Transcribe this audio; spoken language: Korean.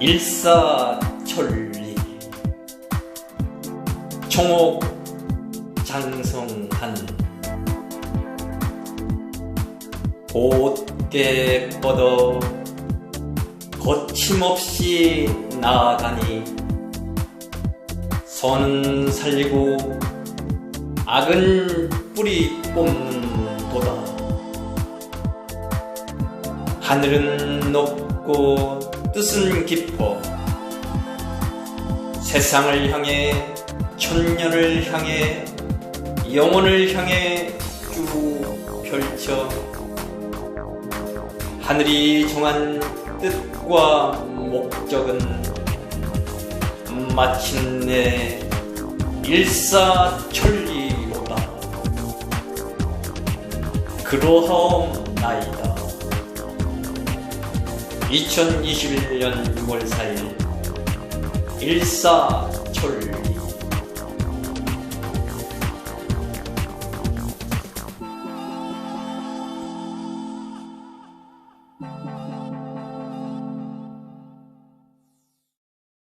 일사천리. 총옥 장성한 곧게 뻗어 거침없이 나아가니 선은 살리고 악은 뿌리 뽑는 도다 하늘은 높고 뜻은 깊어 세상을 향해 천년을 향해 영혼을 향해 쭉 펼쳐 하늘이 정한 뜻과 목적은 마침내 일사천리로다. 그러하옵나이다. 2021년 6월 4일 일사천리